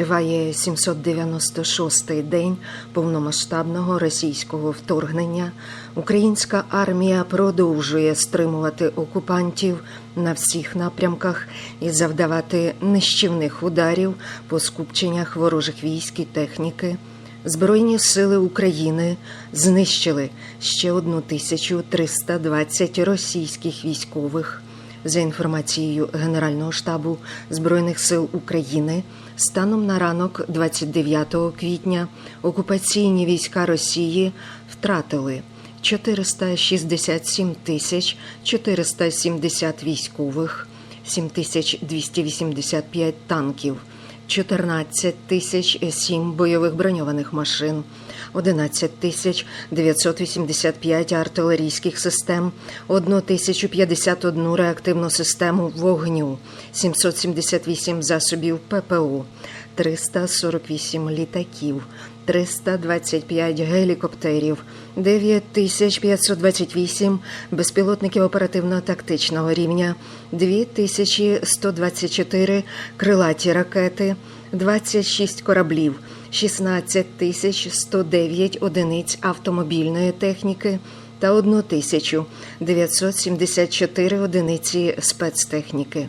Триває 796-й день повномасштабного російського вторгнення. Українська армія продовжує стримувати окупантів на всіх напрямках і завдавати нищівних ударів по скупченнях ворожих військ і техніки. Збройні сили України знищили ще 1320 російських військових. За інформацією Генерального штабу Збройних сил України, станом на ранок 29 квітня окупаційні війська Росії втратили 467 тисяч 470 військових, 7285 танків, 14 тисяч 7 бойових броньованих машин, 11 тисяч 985 артилерійських систем, 1051 реактивну систему вогню, 778 засобів ППО, 348 літаків, 325 гелікоптерів, 9528 безпілотників оперативно-тактичного рівня, 2124 крилаті ракети, 26 кораблів, 16 тисяч 109 одиниць автомобільної техніки та 1974 одиниці спецтехніки.